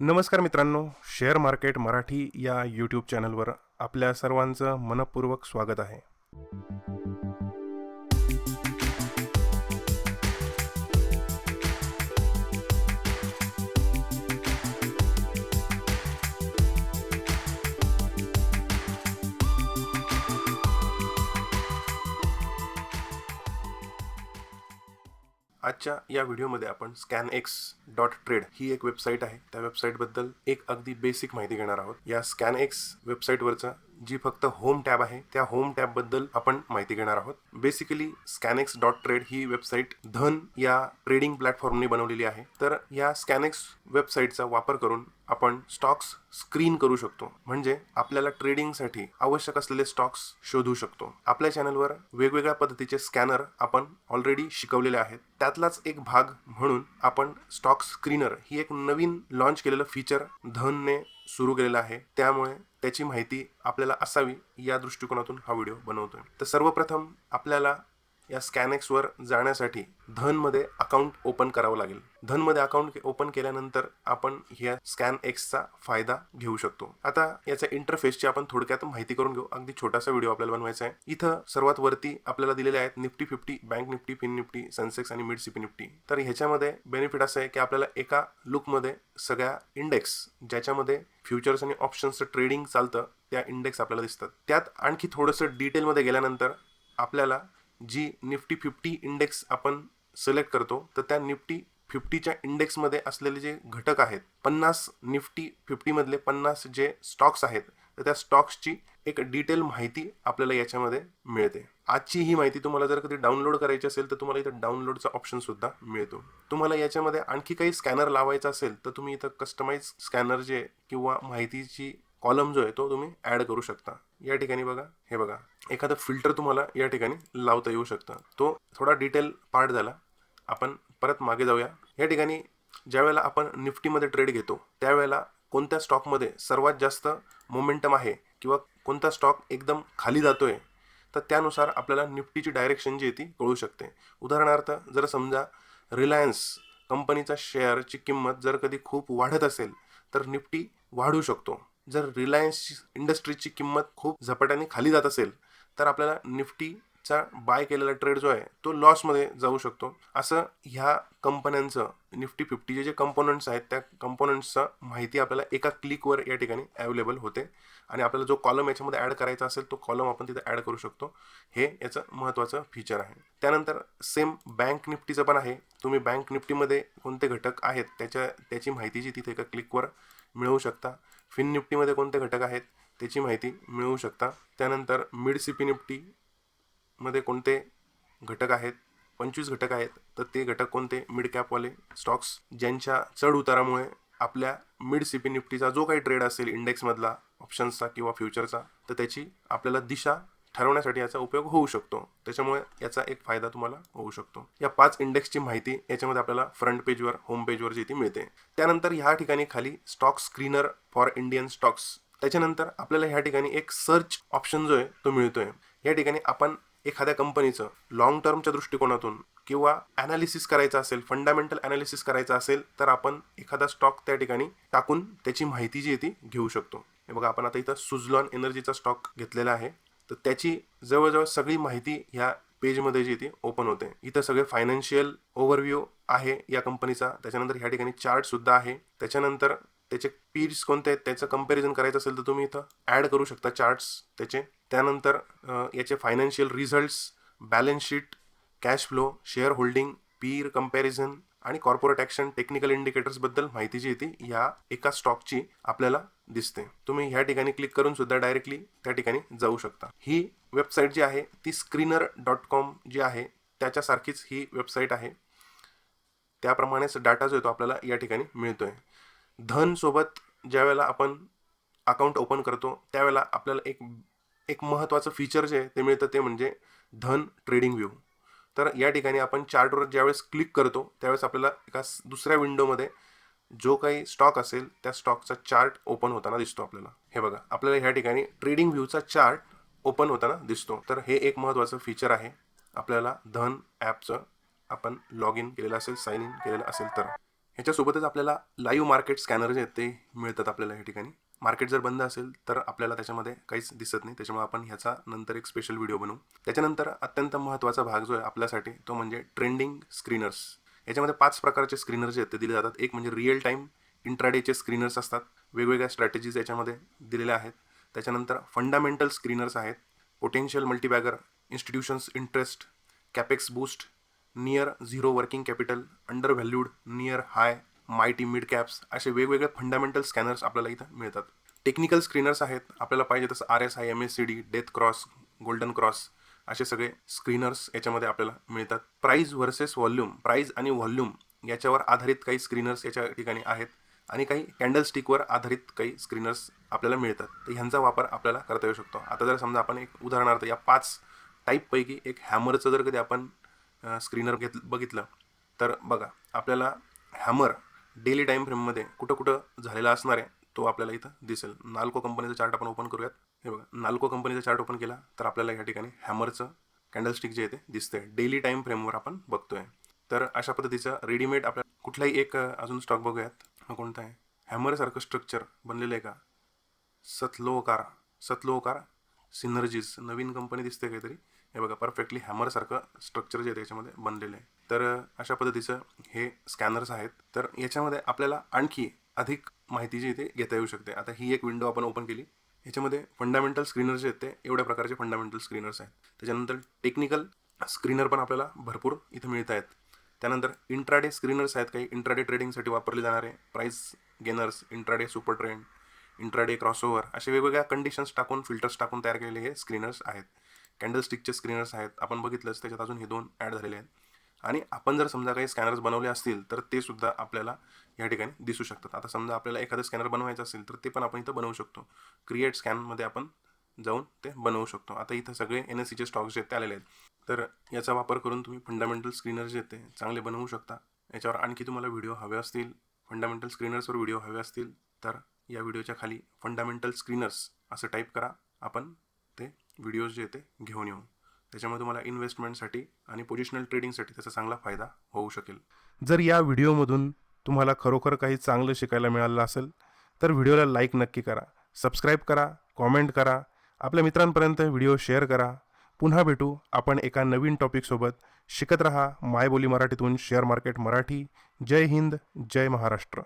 नमस्कार मित्रांनो share market Marathi या यूट्यूब चॅनलवर आपल्या सर्वांचं मनपूर्वक स्वागत आहे. आजच्या या व्हिडिओमध्ये आपण स्कॅन एक्स डॉट ट्रेड ही एक वेबसाईट आहे. त्या वेबसाईटबद्दल एक अगदी बेसिक माहिती घेणार आहोत. या स्कॅन एक्स वेबसाईटवरचा जी फक्त होम टॅब आहे त्या होम टॅबबद्दल आपण माहिती घेणार आहोत. बेसिकली स्कॅनेक्स डॉट ट्रेड ही वेबसाईट धन या ट्रेडिंग प्लॅटफॉर्मने बनवलेली आहे. तर या स्कॅनेक्स वेबसाईटचा वापर करून आपण स्टॉक्स स्क्रीन करू शकतो. म्हणजे आपल्याला ट्रेडिंगसाठी आवश्यक असलेले स्टॉक्स शोधू शकतो. आपल्या चॅनलवर वेगवेगळ्या पद्धतीचे स्कॅनर आपण ऑलरेडी शिकवलेले आहेत. त्यातलाच एक भाग म्हणून आपण स्टॉक स्क्रीनर ही एक नवीन लॉन्च केलेलं फीचर धनने सुरू केलेला आहे. त्यामुळे त्याची माहिती आपल्याला असावी या दृष्टिकोनातून हा व्हिडिओ बनवतोय. तर सर्वप्रथम आपल्याला या स्कॅनेक्सवर जाण्यासाठी धनमध्ये अकाउंट ओपन करावं लागेल. धनमध्ये अकाउंट ओपन केल्यानंतर आपण ह्या स्कॅन एक्सचा फायदा घेऊ शकतो. आता याच्या इंटरफेसची आपण थोडक्यात माहिती करून घेऊ. अगदी छोटासा व्हिडिओ आपल्याला बनवायचा आहे. इथं सर्वात वरती आपल्याला दिलेले आहेत Nifty fifty bank Nifty fin Nifty Sensex आणि मिड सीपी निफ्टी. तर ह्याच्यामध्ये बेनिफिट असं आहे की आपल्याला एका लुकमध्ये सगळ्या इंडेक्स ज्याच्यामध्ये फ्युचर्स आणि ऑप्शन्सचं ट्रेडिंग चालतं त्या इंडेक्स आपल्याला दिसतात. त्यात आणखी थोडंसं डिटेलमध्ये गेल्यानंतर आपल्याला जी निफ्टी फिफ्टी इंडेक्स आपण सिलेक्ट करतो तर त्या निफ्टी फिफ्टीच्या इंडेक्समध्ये असलेले जे घटक आहेत पन्नास निफ्टी फिफ्टीमधले पन्नास जे स्टॉक्स आहेत तर त्या स्टॉक्सची एक डिटेल माहिती आपल्याला याच्यामध्ये मिळते. आजची ही माहिती तुम्हाला जर कधी डाउनलोड करायची असेल तर तुम्हाला इथं डाउनलोडचा ऑप्शन सुद्धा मिळतो. तुम्हाला याच्यामध्ये आणखी काही स्कॅनर लावायचा असेल तर तुम्ही इथं कस्टमाइज स्कॅनर जे किंवा माहितीची कॉलम जो आहे तो तुम्ही ॲड करू शकता. या ठिकाणी बघा हे बघा. एखादं फिल्टर तुम्हाला या ठिकाणी लावता येऊ शकतं. तो थोडा डिटेल पार्ट झाला. आपण परत मागे जाऊया. या ठिकाणी ज्यावेळेला आपण निफ्टीमध्ये ट्रेड घेतो त्यावेळेला कोणत्या स्टॉकमध्ये सर्वात जास्त मोमेंटम आहे किंवा कोणता स्टॉक एकदम खाली जातोय तर त्यानुसार आपल्याला निफ्टीची डायरेक्शन जी आहे ती कळू शकते. उदाहरणार्थ जर समजा रिलायन्स कंपनीचा शेअरची किंमत जर कधी खूप वाढत असेल तर निफ्टी वाढू शकतो. जर रिलायन्स इंडस्ट्रीजची किंमत खूप झपाट्याने खाली जात असेल तर आपल्याला निफ्टीचा बाय केलेला ट्रेड जो आहे तो लॉसमध्ये जाऊ शकतो. असं ह्या कंपन्यांचं निफ्टी फिफ्टीचे जे कंपोनंट्स आहेत त्या कंपोनंट्सचं माहिती आपल्याला एका क्लिकवर या ठिकाणी अवेलेबल होते. आणि आपल्याला जो कॉलम याच्यामध्ये ॲड करायचा असेल तो कॉलम आपण तिथे ॲड करू शकतो. हे याचं महत्त्वाचं फीचर आहे. त्यानंतर सेम बँक निफ्टीचं पण आहे. तुम्ही बँक निफ्टीमध्ये कोणते घटक आहेत त्याच्या त्याची माहिती जी तिथे एका क्लिकवर मिळवू शकता. फिन निफ्टीमध्ये कोणते घटक आहेत त्याची माहिती मिळवू शकता. त्यानंतर मिड सी पी निफ्टीमध्ये कोणते घटक आहेत पंचवीस घटक आहेत तर ते घटक कोणते? मिड कॅपवाले स्टॉक्स ज्यांच्या चढ उतारामुळे आपल्या मिड सी पी निफ्टीचा जो काही ट्रेड असेल इंडेक्समधला ऑप्शन्सचा किंवा फ्युचरचा तर त्याची आपल्याला दिशा ठरवण्यासाठी याचा उपयोग होऊ शकतो. त्याच्यामुळे याचा एक फायदा तुम्हाला होऊ शकतो. या पाच इंडेक्सची माहिती याच्यामध्ये आपल्याला फ्रंट पेजवर होम पेजवर जी ती मिळते. त्यानंतर ह्या ठिकाणी खाली stock screener for Indian stocks त्याच्यानंतर आपल्याला ह्या ठिकाणी एक सर्च ऑप्शन जो आहे तो मिळतोय. या ठिकाणी आपण एखाद्या कंपनीचं लॉंग टर्मच्या दृष्टिकोनातून किंवा ॲनालिसिस करायचं असेल फंडामेंटल ॲनालिसिस करायचं असेल तर आपण एखादा स्टॉक त्या ठिकाणी टाकून त्याची माहिती जी आहे ती घेऊ शकतो. हे बघा आपण आता इथं सुझलॉन एनर्जीचा स्टॉक घेतलेला आहे. तर त्याची जवळजवळ सगळी माहिती ह्या पेजमध्ये जी ती ओपन होते. इथं सगळे फायनान्शियल ओव्हरव्ह्यू आहे या कंपनीचा त्याच्यानंतर ह्या ठिकाणी चार्टसुद्धा आहे. त्याच्यानंतर त्याचे पीर्स कोणते आहेत त्याचं कंपॅरिझन करायचं असेल तर तुम्ही इथं ॲड करू शकता चार्ट्स त्याचे. त्यानंतर याचे financial results balance sheet cash flow share holding peer comparison आणि कॉर्पोरेट ॲक्शन टेक्निकल इंडिकेटर्सबद्दल माहिती जी येते या एका स्टॉकची आपल्याला दिसते. तुम्ही ह्या ठिकाणी क्लिक करून सुद्धा डायरेक्टली त्या ठिकाणी जाऊ शकता. ही वेबसाईट जी आहे ती स्क्रीनर डॉट कॉम जी आहे त्याच्यासारखीच ही वेबसाईट आहे. त्याप्रमाणेच डाटा जो येतो आपल्याला या ठिकाणी मिळतोय. आहे धनसोबत ज्यावेळेला आपण अकाउंट ओपन करतो त्यावेळेला आपल्याला एक एक महत्त्वाचं फीचर जे आहे ते मिळतं ते म्हणजे धन ट्रेडिंग व्ह्यू तर या ठिकाणी आपण चार्टवर ज्यावेळेस क्लिक करतो त्यावेळेस आपल्याला एका दुसऱ्या विंडोमध्ये जो काही स्टॉक असेल त्या स्टॉकचा चार्ट ओपन होताना दिसतो आपल्याला. हे बघा आपल्याला ह्या ठिकाणी ट्रेडिंग व्ह्यूचा चार्ट ओपन होताना दिसतो. तर हे एक महत्त्वाचं फीचर आहे. आपल्याला धन ॲपचं आपण लॉग इन केलेलं असेल साइन इन केलेलं असेल तर. ह्याच्यासोबतच आपल्याला लाईव्ह मार्केट स्कॅनर जे आहेत ते मिळतात आपल्याला या ठिकाणी. मार्केट जर बंद असेल तर आपल्याला त्याच्यामध्ये काहीच दिसत नाही. त्याच्यामुळे आपण ह्याचा नंतर एक स्पेशल व्हिडिओ बनवू. त्याच्यानंतर अत्यंत महत्त्वाचा भाग जो आहे आपल्यासाठी तो म्हणजे ट्रेंडिंग स्क्रीनर्स याच्यामध्ये पाच प्रकारचे स्क्रीनर जे आहेत ते दिले जातात. एक म्हणजे रिअल टाईम इंट्राडेचे स्क्रीनर्स असतात. वेगवेगळ्या स्ट्रॅटेजीज याच्यामध्ये दिलेल्या आहेत. त्याच्यानंतर फंडामेंटल स्क्रीनर्स आहेत. Potential multibagger institutions interest capex boost near zero working capital under valued near high mighty mid caps असे वेगवेगळे फंडामेंटल स्कॅनर्स आपल्याला इथं मिळतात. टेक्निकल स्क्रीनर्स आहेत आपल्याला पाहिजे तसं R S I M S C D death cross golden cross असे सगळे स्क्रीनर्स याच्यामध्ये आपल्याला मिळतात. प्राईज व्हर्सेस व्हॉल्यूम प्राईज आणि व्हॉल्यूम याच्यावर आधारित काही स्क्रीनर्स याच्या ठिकाणी आहेत आणि काही कॅन्डल स्टिकवर आधारित काही स्क्रीनर्स आपल्याला मिळतात. तर ह्यांचा वापर आपल्याला करता येऊ शकतो. आता जर समजा आपण एक उदाहरणार्थ या पाच टाईपपैकी एक हॅमरचं जर कधी आपण स्क्रीनर घेत बघितलं तर बघा आपल्याला हॅमर डेली टाईम फ्रेममध्ये कुठं कुठं झालेला असणार आहे तो आपल्याला इथं दिसेल. नाल्को कंपनीचा चार्ट आपण ओपन करूयात. हे बघा नाल्को कंपनीचा चार्ट ओपन केला तर आपल्याला या ठिकाणी हॅमरचं कॅन्डलस्टिक जे आहे ते दिसतंय. डेली टाईम फ्रेमवर आपण बघतोय. तर अशा पद्धतीचं रेडीमेड आपल्या कुठलाही एक अजून स्टॉक बघूयात. हा कोणता आहे? हॅमरसारखं स्ट्रक्चर बनलेलं आहे का? सतलोकार सतलोकार सिनर्जीज नवीन कंपनी दिसते काहीतरी. हे बघा परफेक्टली हॅमरसारखं स्ट्रक्चर जे आहे त्याच्यामध्ये बनलेलं आहे. तर अशा पद्धतीचं हे स्कॅनर्स आहेत. तर याच्यामध्ये आपल्याला आणखी अधिक माहिती जी इथे घेता येऊ शकते. आता ही एक विंडो आपण ओपन केली. ह्याच्यामध्ये फंडामेंटल स्क्रीनर्स जे आहेत ते एवढ्या प्रकारचे फंडामेंटल स्क्रीनर्स आहेत. त्याच्यानंतर टेक्निकल स्क्रीनर पण आपल्याला भरपूर इथं मिळत आहेत. त्यानंतर इंट्राडे स्क्रीनर्स आहेत. काही इंट्राडे ट्रेडिंगसाठी वापरले जाणारे price gainers intraday super trend intraday crossover असे वेगवेगळ्या कंडिशन्स टाकून फिल्टर्स टाकून तयार केलेले हे स्क्रीनर्स आहेत. कॅन्डल स्टिकचे स्क्रीनर्स आहेत. आपण बघितलंच त्याच्यात अजून हे दोन ॲड झालेले आहेत. आणि आपण जर समजा काही स्कॅनर्स बनवले असतील तर ते सुद्धा आपल्याला या ठिकाणी दिसू शकतात. आता समजा आपल्याला एखादं स्कॅनर बनवायचं असेल तर ते पण आपण इथं बनवू शकतो. क्रिएट स्कॅनमध्ये आपण जाऊन ते बनवू शकतो. आता इथं सगळे एन एस सीचे स्टॉक्स जे आहेत ते आलेले आहेत. तर याचा वापर करून तुम्ही फंडामेंटल स्क्रीनर जे आहेत ते चांगले बनवू शकता. याच्यावर आणखी तुम्हाला व्हिडिओ हवे असतील फंडामेंटल स्क्रीनर्सवर व्हिडिओ हवे असतील तर या व्हिडिओच्या खाली फंडामेंटल स्क्रीनर्स असं टाईप करा. आपण ते व्हिडिओज जे आहेत ते घेऊन येऊ. त्याच्यामुळे तुम्हाला इन्व्हेस्टमेंटसाठी आणि पोझिशनल ट्रेडिंगसाठी त्याचा चांगला फायदा होऊ शकेल. जर या व्हिडिओमधून तुम्हाला खरोखर काही चांगलं शिकायला मिळालं असेल तर व्हिडिओला लाईक नक्की करा सबस्क्राईब करा कॉमेंट करा आपल्या मित्रांपर्यंत व्हिडिओ शेअर करा. पुन्हा भेटू आपण एका नवीन टॉपिकसोबत शिकत रहा मायबोली मराठीतून शेअर मार्केट मराठी. जय हिंद जय महाराष्ट्र.